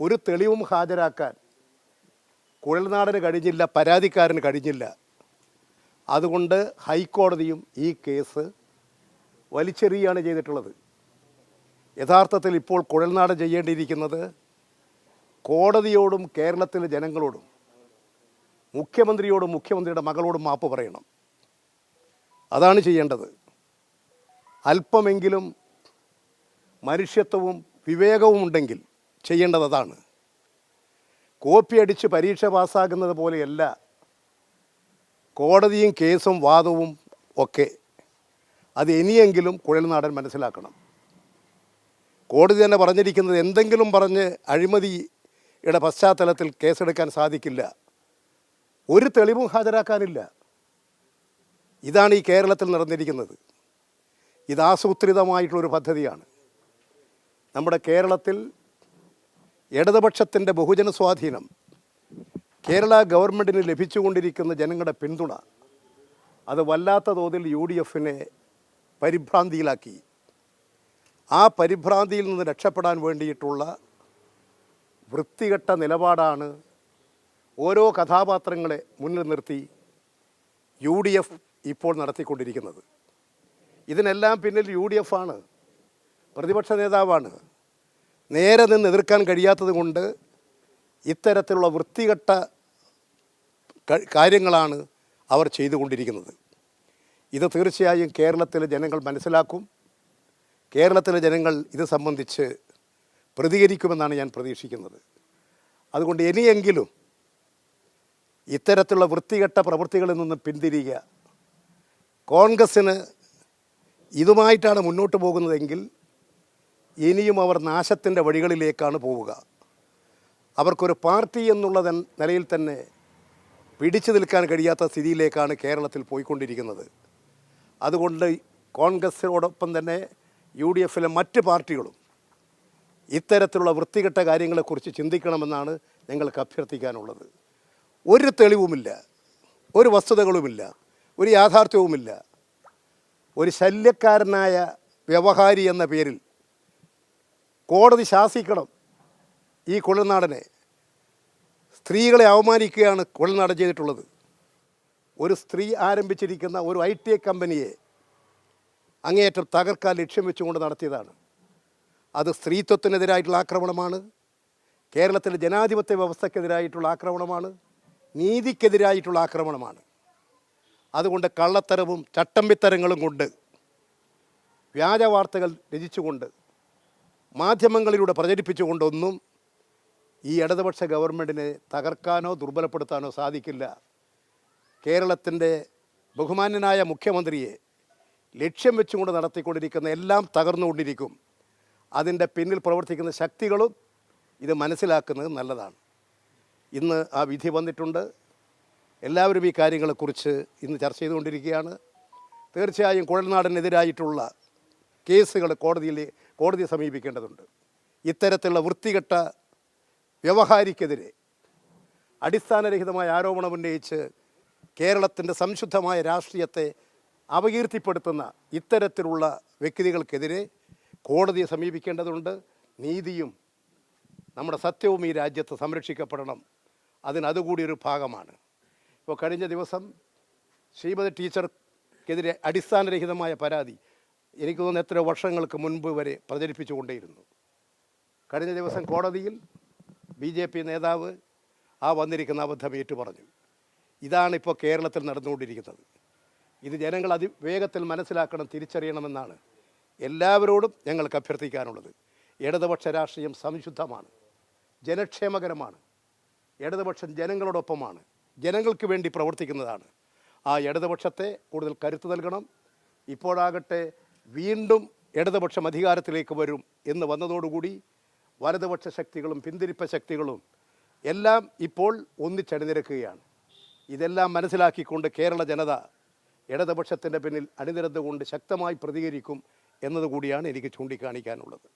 ഒരു തെളിവും ഹാജരാക്കാൻ കുഴൽനാടന് കഴിഞ്ഞില്ല പരാതിക്കാരന് കഴിഞ്ഞില്ല. അതുകൊണ്ട് ഹൈക്കോടതിയും ഈ കേസ് വലിച്ചെറിയുകയാണ് ചെയ്തിട്ടുള്ളത്. യഥാർത്ഥത്തിൽ ഇപ്പോൾ കുഴൽനാട് ചെയ്യേണ്ടിയിരിക്കുന്നത് കോടതിയോടും കേരളത്തിലെ ജനങ്ങളോടും മുഖ്യമന്ത്രിയോടും മുഖ്യമന്ത്രിയുടെ മകളോടും മാപ്പ് പറയണം. അതാണ് ചെയ്യേണ്ടത്. അല്പമെങ്കിലും മനുഷ്യത്വവും വിവേകവും ഉണ്ടെങ്കിൽ ചെയ്യേണ്ടത് അതാണ് കോപ്പി അടിച്ച് പരീക്ഷ പാസ്സാകുന്നത് പോലെയല്ല കോടതിയും കേസും വാദവും ഒക്കെ അത് ഇനിയെങ്കിലും കുഴൽനാടൻ മനസ്സിലാക്കണം. കോടതി തന്നെ പറഞ്ഞിരിക്കുന്നത് എന്തെങ്കിലും പറഞ്ഞ് അഴിമതിയുടെ പശ്ചാത്തലത്തിൽ കേസെടുക്കാൻ സാധിക്കില്ല. ഒരു തെളിവും ഹാജരാക്കാനില്ല. ഇതാണ് ഈ കേരളത്തിൽ നടന്നിരിക്കുന്നത്. ഇത് ആസൂത്രിതമായിട്ടുള്ളൊരു പദ്ധതിയാണ്. നമ്മുടെ കേരളത്തിൽ ഇടതുപക്ഷത്തിന്റെ ബഹുജന സ്വാധീനം കേരള ഗവൺമെന്റിന് ലഭിച്ചുകൊണ്ടിരിക്കുന്ന ജനങ്ങളുടെ പിന്തുണ അത് വല്ലാത്ത തോതിൽ യു ഡി എഫിനെ പരിഭ്രാന്തിയിലാക്കി. ആ പരിഭ്രാന്തിയിൽ നിന്ന് രക്ഷപ്പെടാൻ വേണ്ടിയിട്ടുള്ള വൃത്തികെട്ട നിലപാടാണ് ഓരോ കഥാപാത്രങ്ങളെ മുന്നിൽ നിർത്തി യു ഡി എഫ് ഇപ്പോൾ നടത്തിക്കൊണ്ടിരിക്കുന്നത്. ഇതിനെല്ലാം പിന്നിൽ യു ഡി എഫ് ആണ് പ്രതിപക്ഷ നേതാവാണ്. നേരെ നിന്ന് എതിർക്കാൻ കഴിയാത്തത് കൊണ്ട് ഇത്തരത്തിലുള്ള വൃത്തികെട്ട കാര്യങ്ങളാണ് അവർ ചെയ്തുകൊണ്ടിരിക്കുന്നത്. ഇത് തീർച്ചയായും കേരളത്തിലെ ജനങ്ങൾ മനസ്സിലാക്കും. കേരളത്തിലെ ജനങ്ങൾ ഇത് സംബന്ധിച്ച് പ്രതികരിക്കുമെന്നാണ് ഞാൻ പ്രതീക്ഷിക്കുന്നത്. അതുകൊണ്ട് ഇനിയെങ്കിലും ഇത്തരത്തിലുള്ള വൃത്തികെട്ട പ്രവൃത്തികളിൽ നിന്ന് പിന്തിരിയുക. കോൺഗ്രസ്സിന് ഇതുമായിട്ടാണ് മുന്നോട്ട് പോകുന്നതെങ്കിൽ ഇനിയും അവർ നാശത്തിന്റെ വഴികളിലേക്കാണ് പോവുക. അവർക്കൊരു പാർട്ടി എന്നുള്ള നിലയിൽ തന്നെ പിടിച്ചു നിൽക്കാൻ കഴിയാത്ത സ്ഥിതിയിലേക്കാണ് കേരളത്തിൽ പോയിക്കൊണ്ടിരിക്കുന്നത്. അതുകൊണ്ട് കോൺഗ്രസിനോടൊപ്പം തന്നെ യു ഡി എഫിലെ മറ്റ് പാർട്ടികളും ഇത്തരത്തിലുള്ള വൃത്തികെട്ട കാര്യങ്ങളെക്കുറിച്ച് ചിന്തിക്കണമെന്നാണ് ഞങ്ങൾക്ക് അഭ്യർത്ഥിക്കാനുള്ളത്. ഒരു തെളിവുമില്ല ഒരു വസ്തുതകളുമില്ല ഒരു യാഥാർത്ഥ്യവുമില്ല. ഒരു ശല്യക്കാരനായ വ്യവഹാരി എന്ന പേരിൽ കോടതി ശാസിക്കണം ഈ കുഴൽനാടനെ സ്ത്രീകളെ അവമാനിക്കുകയാണ് കുഴൽനാടൻ ചെയ്തിട്ടുള്ളത്. ഒരു സ്ത്രീ ആരംഭിച്ചിരിക്കുന്ന ഒരു ഐ ടി കമ്പനിയെ അങ്ങേയറ്റം തകർക്കാൻ ലക്ഷ്യം വെച്ചുകൊണ്ട് നടത്തിയതാണ്. അത് സ്ത്രീത്വത്തിനെതിരായിട്ടുള്ള ആക്രമണമാണ്. കേരളത്തിലെ ജനാധിപത്യ വ്യവസ്ഥക്കെതിരായിട്ടുള്ള ആക്രമണമാണ്. നീതിക്കെതിരായിട്ടുള്ള ആക്രമണമാണ്. അതുകൊണ്ട് കള്ളത്തരവും ചട്ടമ്പിത്തരങ്ങളും കൊണ്ട് വ്യാജ വാർത്തകൾ രചിച്ചുകൊണ്ട് മാധ്യമങ്ങളിലൂടെ പ്രചരിപ്പിച്ചുകൊണ്ടൊന്നും ഈ ഇടതുപക്ഷ ഗവൺമെന്റിനെ തകർക്കാനോ ദുർബലപ്പെടുത്താനോ സാധിക്കില്ല. കേരളത്തിന്റെ ബഹുമാന്യനായ മുഖ്യമന്ത്രിയെ ലക്ഷ്യം വെച്ചുകൊണ്ട് നടത്തിക്കൊണ്ടിരിക്കുന്ന എല്ലാം തകർന്നുകൊണ്ടിരിക്കും. അതിന്റെ പിന്നിൽ പ്രവർത്തിക്കുന്ന ശക്തികളും ഇത് മനസ്സിലാക്കുന്നത് നല്ലതാണ്. ഇന്ന് ആ വിധി വന്നിട്ടുണ്ട്. എല്ലാവരും ഈ കാര്യങ്ങളെക്കുറിച്ച് ഇന്ന് ചർച്ച ചെയ്തുകൊണ്ടിരിക്കുകയാണ്. തീർച്ചയായും കുഴൽനാടിനെതിരായിട്ടുള്ള കേസുകൾ കോടതിയിൽ കോടതിയെ സമീപിക്കേണ്ടതുണ്ട്. ഇത്തരത്തിലുള്ള വൃത്തികെട്ട വ്യവഹാരിക്കെതിരെ അടിസ്ഥാനരഹിതമായ ആരോപണം ഉന്നയിച്ച് കേരളത്തിന്റെ സംശുദ്ധമായ രാഷ്ട്രീയത്തെ അപകീർത്തിപ്പെടുത്തുന്ന ഇത്തരത്തിലുള്ള വ്യക്തികൾക്കെതിരെ കോടതിയെ സമീപിക്കേണ്ടതുണ്ട്. നീതിയും നമ്മുടെ സത്യവും ഈ രാജ്യത്ത് സംരക്ഷിക്കപ്പെടണം. അതിനതുകൂടി ഒരു ഭാഗമാണ്. ഇപ്പോൾ കഴിഞ്ഞ ദിവസം ശ്രീമതി ടീച്ചർക്കെതിരെ അടിസ്ഥാനരഹിതമായ പരാതി എനിക്ക് തോന്നുന്നു എത്ര വർഷങ്ങൾക്ക് മുൻപ് വരെ പ്രചരിപ്പിച്ചുകൊണ്ടേയിരുന്നു. കഴിഞ്ഞ ദിവസം കോടതിയിൽ ബി ജെ പി നേതാവ് ആ വന്നിരിക്കുന്ന അബദ്ധം ഏറ്റു പറഞ്ഞു ഇതാണ് ഇപ്പോൾ കേരളത്തിൽ നടന്നുകൊണ്ടിരിക്കുന്നത്. ഇത് ജനങ്ങൾ അതിവേഗത്തിൽ മനസ്സിലാക്കണം തിരിച്ചറിയണമെന്നാണ് എല്ലാവരോടും ഞങ്ങൾക്ക് അഭ്യർത്ഥിക്കാനുള്ളത്. ഇടതുപക്ഷ രാഷ്ട്രീയം സംശുദ്ധമാണ് ജനക്ഷേമകരമാണ് ഇടതുപക്ഷം ജനങ്ങളോടൊപ്പമാണ് ജനങ്ങൾക്ക് വേണ്ടി പ്രവർത്തിക്കുന്നതാണ്. ആ ഇടതുപക്ഷത്തെ കൂടുതൽ കരുത്ത് നൽകണം. ഇപ്പോഴാകട്ടെ വീണ്ടും ഇടതുപക്ഷം അധികാരത്തിലേക്ക് വരും എന്ന് വന്നതോടുകൂടി വലതുപക്ഷ ശക്തികളും പിന്തിരിപ്പ ശക്തികളും എല്ലാം ഇപ്പോൾ ഒന്നിച്ചണിനിരക്കുകയാണ് ഇതെല്ലാം മനസ്സിലാക്കിക്കൊണ്ട് കേരള ജനത ഇടതുപക്ഷത്തിന്റെ പിന്നിൽ അണിനിരന്നുകൊണ്ട് ശക്തമായി പ്രതികരിക്കും എന്നതുകൂടിയാണ് എനിക്ക് ചൂണ്ടിക്കാണിക്കാനുള്ളത്.